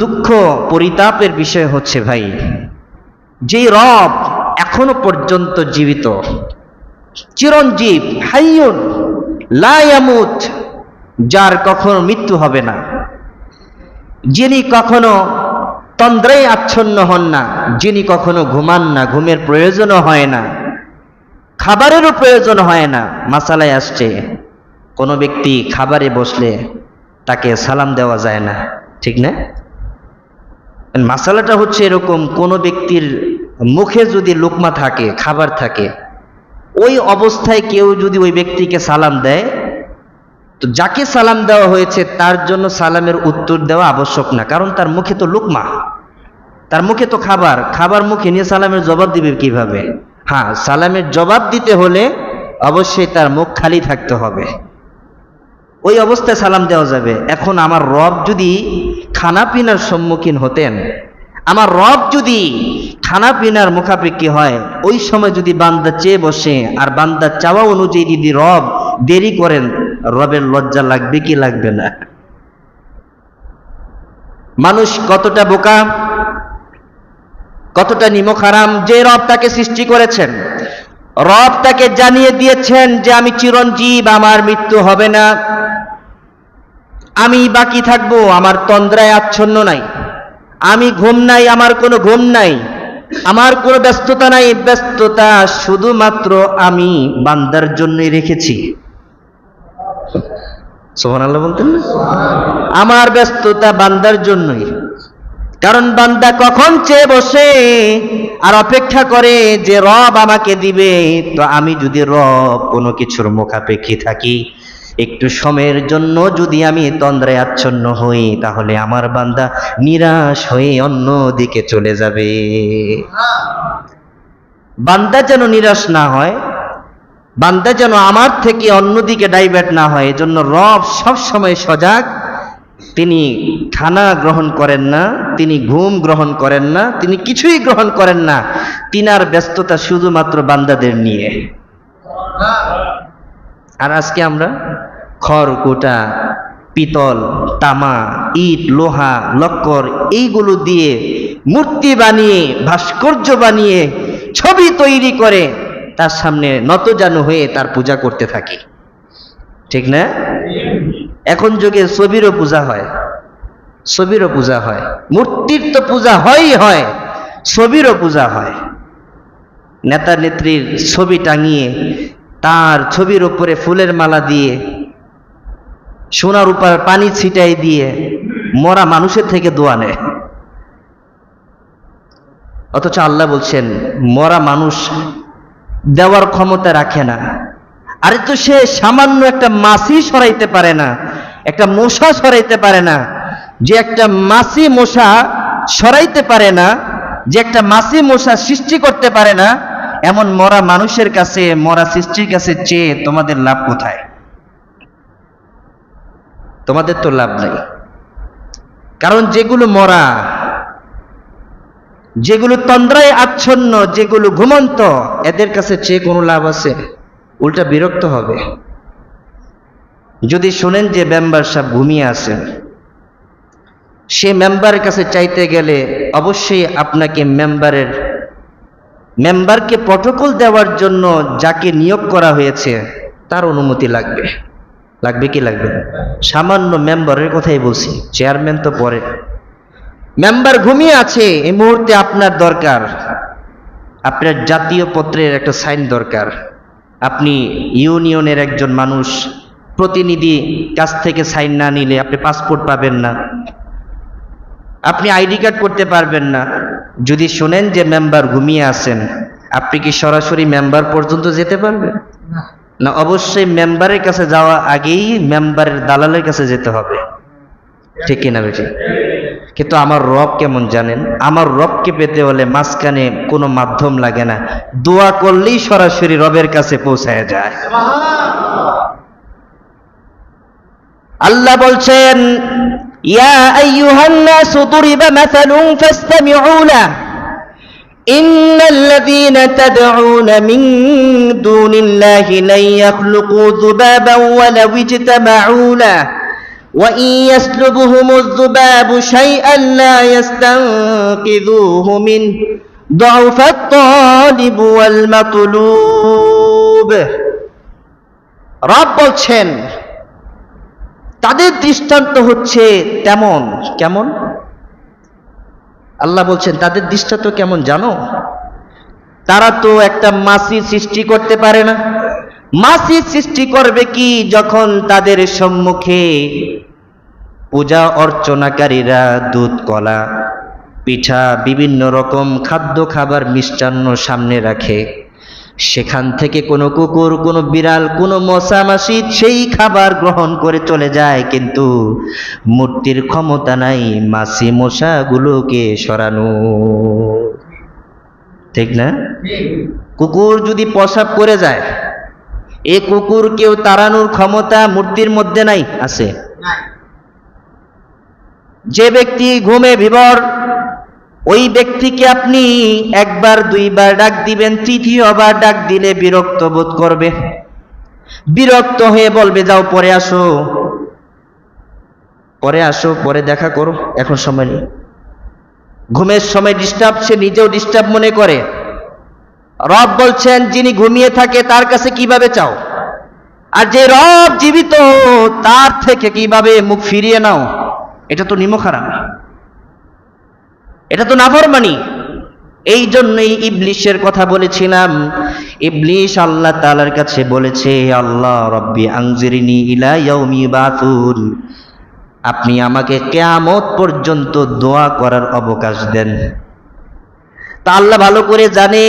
দুঃখ পরিতাপের বিষয় হচ্ছে ভাই যে রব এখনও পর্যন্ত জীবিত, চিরঞ্জীব, হাইয়ুন লায়ামুত যার কখনো মৃত্যু হবে না, যিনি কখনো তন্দ্রায় আচ্ছন্ন হন না, যিনি কখনো ঘুমান না, ঘুমের প্রয়োজনও হয় না, খাবারেরও প্রয়োজন হয় না, মাসালায় আসছে, কোনো ব্যক্তি খাবারে বসলে তাকে সালাম দেওয়া যায় না, ঠিক না? মাসালাটা হচ্ছে এরকম, কোনো ব্যক্তির মুখে যদি লোকমা থাকে, খাবার থাকে, ওই অবস্থায় কেউ যদি ওই ব্যক্তিকে সালাম দেয়, তো যাকে সালাম দেওয়া হয়েছে তার জন্য সালামের উত্তর দেওয়া আবশ্যক না, কারণ তার মুখে তো লোকমা। তার মুখে তো খাবার খাবার মুখে নিয়ে সালামের জবাব দিবে কীভাবে? হ্যাঁ সালামের জবাব দিতে হলে অবশ্যই তার মুখ খালি থাকতে হবে। ওই অবস্থায় সালাম দেওয়া যাবে। এখন আমার রব যদি খানা পিনার সম্মুখীন হতেন। আমার রব যদি খানা পিনার মুখাপেক্ষি হয়, ওই সময় যদি বান্দা চেয়ে বসে আর বান্দা চাওয়া অনুযায়ী যদি রব দেরি করেন, রবের লজ্জা লাগবে কি লাগবে না? মানুষ কতটা বোকা, কতটা নিমক হারাম যে রব তাকে সৃষ্টি করেছেন। রব তাকে জানিয়ে দিয়েছেন যে, আমি চিরঞ্জীব, আমার মৃত্যু হবে না। আমি বাকি থাকব, আমার তন্দ্রায় আচ্ছন্ন নাই। আমি ঘুম নাই, আমার কোনো ঘুম নাই। আমার কোনো ব্যস্ততা নাই, ব্যস্ততা শুধুমাত্র আমি বান্দার জন্যই রেখেছি। সোহান আল্লাহ বলতেন না? আমার ব্যস্ততা বান্দার জন্যই। কারণ বান্দা কখন চেয়ে বসে আর অপেক্ষা করে যে রব আমাকে দিবে, তো আমি যদি রব কোনো কিছুর মুখাপেক্ষী থাকি একটু সময়ের জন্য যদি আমি তন্দ্রায় আচ্ছন্ন হই, তাহলে আমার বান্দা নিরাশ হয়ে অন্য দিকে চলে যাবে। বান্দা যেন নিরাশ না হয়, বান্দা যেন আমার থেকে অন্যদিকে ডাইভার্ট না হয়, এজন্য রব সব সময় সজাগ। তিনি খানা গ্রহণ করেন না, তিনি ঘুম গ্রহণ করেন না, তিনি কিছুই গ্রহণ করেন না। তিনার ব্যস্ততা শুধুমাত্র বান্দাদের নিয়ে। আর আজকে আমরা খড়, কোটা, পিতল, তামা, ইট, লোহা, লক্কর এইগুলো দিয়ে মূর্তি বানিয়ে, ভাস্কর্য বানিয়ে ছবি তৈরি করে তার সামনে নতজানু হয়ে তার পূজা করতে থাকি। ঠিক না? এখন যুগে ছবিরও পূজা হয়, ছবিরও পূজা হয়, মূর্তির তো পূজা হয়ই হয়, ছবিরও পূজা হয়। নেতা নেত্রীর ছবি টাঙিয়ে তার ছবির উপরে ফুলের মালা দিয়ে, সোনার উপর পানি ছিটাই দিয়ে মরা মানুষের থেকে দোয়া নেয়। অথচ আল্লাহ বলছেন, মরা মানুষ দেওয়ার ক্ষমতা রাখে না। আরে তো সে সামান্য একটা মাছি সরাইতে পারে না, একটা মশা সরাইতে পারে না, যে একটা মাছি মশা সরাইতে পারে না, যে একটা মাছি মশা সৃষ্টি করতে পারে না এমন মরা মানুষের কাছে, মরা সৃষ্টির কাছে চেয়ে তোমাদের লাভ কোথায়? তোমাদের তো লাভ নাই। কারণ যেগুলো মরা, যেগুলো তন্দ্রায় আচ্ছন্ন, যেগুলো ঘুমন্ত, এদের কাছে চেয়ে কোনো লাভ আছে? উল্টা বিরক্ত হবে। যদি শোনেন যে মেম্বার সাহেব ঘুমিয়ে আছেন, সে মেম্বারের কাছে চাইতে গেলে অবশ্যই আপনাকে মেম্বারের মেম্বারকে প্রটোকল দেওয়ার জন্য যাকে নিয়োগ করা হয়েছে, তার অনুমতি লাগবে। লাগবে কি লাগবে? সামান্য মেম্বারের কথাই বলছি চেয়ারম্যান তো পরে। মেম্বার ঘুমিয়ে আছে, এই মুহূর্তে আপনার দরকার। আপনার জাতীয় পত্রের একটা সাইন দরকার। আপনি ইউনিয়নের একজন মানুষ, প্রতিনিধি কাছ থেকে সাইন না নিলে আপনি পাসপোর্ট পাবেন না। আপনি আইডি কার্ড করতে পারবেন না। যদি শোনেন যে মেম্বার ঘুমিয়ে আছেন আপনি কি সরাসরি মেম্বার পর্যন্ত যেতে পারবেন? না। অবশ্যই মেম্বারের কাছে যাওয়া আগেই মেম্বারের দালালের কাছে যেতে হবে। ঠিক কিনা বেটি কিন্তু আমার রব কেমন জানেন? আমার রবকে পেতে হলে মাঝখানে কোনো মাধ্যম লাগে না। দোয়া করলেই সরাসরি রবের কাছে পৌঁছায় যায়। আল্লাহ বলছেন ইয়া আইয়ুহান নাসু দুরিবা মাসালুন ফাসতামিউ লাহ إن الذين تدعون من دون الله لن يخلقوا ذبابا ولو اجتمعوا له وإن يسلبهم الذباب شيئا لا يستنقذوه منه ضعف الطالب والمطلوب রব বলছেন তাদের দৃষ্টান্ত হচ্ছে তেমন। কেমন? আল্লাহ বলছেন, তাদের দৃষ্টান্ত কেমন জানো? তারা তো একটা মাসি সৃষ্টি করতে পারে না। মাসি সৃষ্টি করবে কি যখন তাদের সম্মুখে পূজা অর্চনাকারীরা দুধ, কলা, পিঠা, বিভিন্ন রকম খাদ্য, খাবার মিষ্টান্ন সামনে রাখে? সেখান থেকে কোনো কুকুর কোনো বিড়াল কোনো মশা মাসি সেই খাবার গ্রহণ করে চলে যায় কিন্তু মূর্তির ক্ষমতা নাই মাসি মশাগুলোকে সরানো। ঠিক না? কুকুর যদি প্রসাব করে যায় এ কুকুর কেউ তাড়ানোর ক্ষমতা মূর্তির মধ্যে নাই আছে? যে ব্যক্তি ঘুমে বিবর ওই ব্যক্তিকে আপনি একবার, দুইবার ডাক দিবেন, তৃতীয়বার ডাক দিলে বিরক্ত বোধ করবে। বিরক্ত হয়ে বলবে, যাও, পরে আসো। পরে আসো, পরে দেখা করো, এখন সময় নেই। ঘুমের সময় ডিস্টার্ব সে নিজেও ডিস্টার্ব মনে করে। রব বলছেন, যিনি ঘুমিয়ে থাকে, তার কাছে কীভাবে চাও? আর যে রব জীবিত, তার থেকে কীভাবে মুখ ফিরিয়ে নাও? এটা তো নিমখ হারাম এটা তো নাফরমানি। এই জন্যই ইবলিশের কথা বলেছিলাম। ইবলিশ আল্লাহ তালার কাছে বলেছে, আল্লাহ রব্বি আংজিরিনি ইলা ইয়াউমি আপনি আমাকে কেয়ামত পর্যন্ত দোয়া করার অবকাশ দেন। তা আল্লাহ ভালো করে জানে,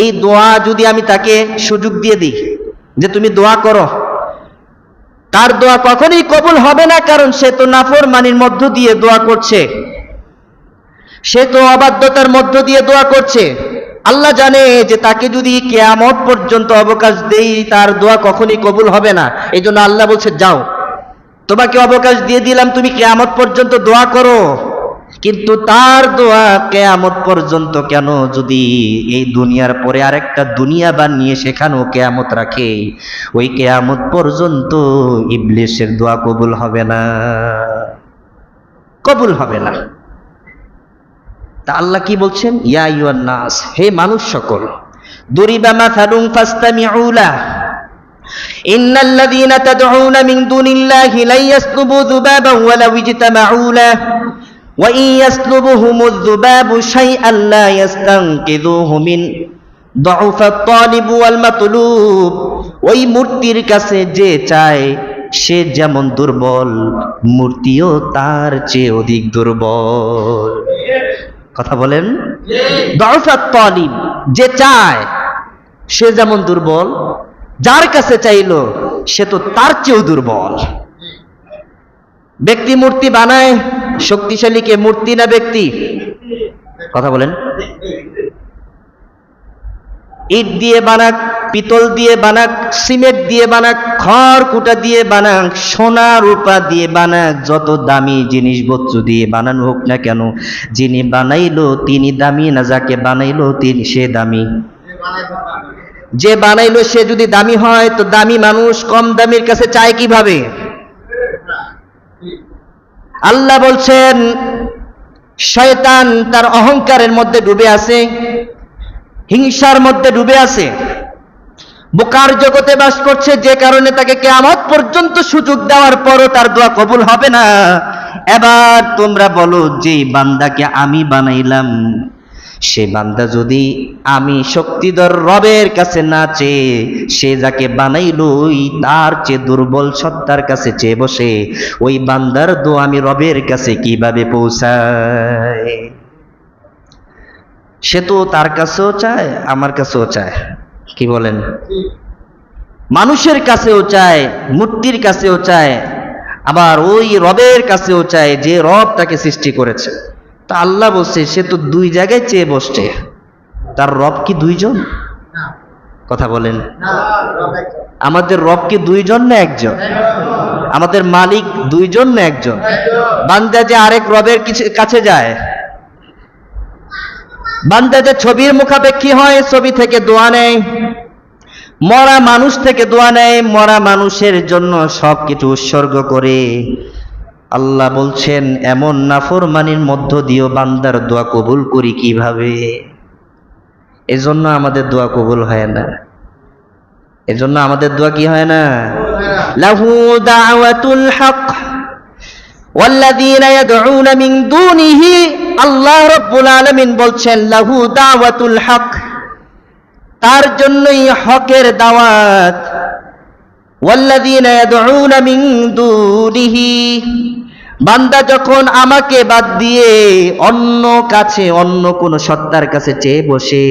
এই দোয়া যদি আমি তাকে সুযোগ দিয়ে দিই, যে তুমি দোয়া করো, তার দোয়া কখনই কবুল হবে না, কারণ সে তো নাফর মানির মধ্য দিয়ে দোয়া করছে। সে তো অবাধ্যতার মধ্য দিয়ে দোয়া করছে। আল্লাহ জানে যে তাকে যদি কেয়ামত পর্যন্ত অবকাশ দেই, তার দোয়া কখনই কবুল হবে না। এই জন্য আল্লাহ বলছে, যাও। তোমাকে অবকাশ দিয়ে দিলাম, তুমি কেয়ামত পর্যন্ত দোয়া করো। কিন্তু তার দোয়া কেয়ামত পর্যন্ত কেন যদি এই দুনিয়ার পরে আরেকটা দুনিয়া বানিয়ে সেখানেও কেয়ামত রাখে? ওই কেয়ামত পর্যন্ত ইবলিশের দোয়া কবুল হবে না। কবুল হবে না। তা আল্লাহ কি বলছেন ইয়া ইউয়ান নাস হে মানুষ সকল দুরিবা মাথালুম ফাস্তামিউলা إن الذين تدعون من دون الله لن يسلبوا ذبابا ولو اجتمعوا له وإن يسلبهم الذباب شيئا لا يستنقذوه من ضعف الطالب والمطلوب ওই মূর্তির কাছে যে চায় সে যেমন দুর্বল মূর্তিও তার চেয়ে অধিক দুর্বল কথা বলেন। দরফাত তালিব যে চায় সে যেমন দুর্বল যার কাছে চাইল সে তো তার চেয়েও দুর্বল। ব্যক্তি মূর্তি বানায় শক্তিশালী কে মূর্তি না ব্যক্তি? কথা বলেন। ইট দিয়ে বানাক, পিতল দিয়ে বানাক, সিমেন্ট দিয়ে বানাক খড় কুটা দিয়ে বানাক, সোনা রূপা দিয়ে বানাক, যত দামি জিনিস জিনিসপত্র দিয়ে বানানো হোক না কেন, যিনি বানাইলো তিনি দামি না যাকে বানাইলো তিনি সে দামি। যে বানাইলো সে যদি দামি হয়, তো দামি মানুষ কম দামির কাছে চায় কীভাবে? আল্লাহ বলছেন, শয়তান তার অহংকারের মধ্যে ডুবে আছে। হিংসার মধ্যে ডুবে আছে। বোকার জগতে বাস করছে, যে কারণে তাকে কেয়ামত পর্যন্ত সুযোগ দেওয়ার পরও তার দোয়া কবুল হবে না। এবার তোমরা বলো যে বান্দাকে আমি বানাইলাম, সে বান্দা যদি আমি শক্তিধর রবের কাছে না চেয়ে, সে যাকে বানাইলো ওই তার চেয়ে দুর্বল সত্তার কাছে চেয়ে বসে, ওই বান্দার দো আমি রবের কাছে কীভাবে পৌঁছায়? সে তো তার কাছেও চায় আমার কাছেও চায়। কি বলেন? মানুষের কাছেও চায় মূর্তির কাছেও চায় আবার ওই রবের কাছেও চায় যে রব তাকে সৃষ্টি করেছে। তা আল্লাহ বলছে সে তো দুই জায়গায় চেয়ে বসছে। তার রব কি দুইজন? কথা বলেন। আমাদের রব কি দুইজন না একজন? আমাদের মালিক দুইজন না একজন। বান্দা যে আরেক রবের কিছু- কাছে যায় বান্দা যে ছবির মুখাপেক্ষী হয় ছবি থেকে দোয়া নেয় মরা মানুষ থেকে দোয়া নেয় মরা মানুষের জন্য সব কিছু উৎসর্গ করে আল্লাহ বলছেন এমন নাফরমানির মধ্য দিয়েও বান্দার দোয়া কবুল করি কিভাবে এজন্য আমাদের দোয়া কবুল হয় না এজন্য আমাদের দোয়া কি হয় না লাহু দাওয়াতুল হক والذين يدعون من دونه আল্লাহ রব্বুল আলামিন বলছেন লাহু দাওয়াতুল হক তার জন্যই হকের দাওয়াত والذين يدعون من دونه বান্দা যখন আমাকে বাদ দিয়ে অন্য কাছে অন্য কোন সত্তার কাছে চেয়ে বসে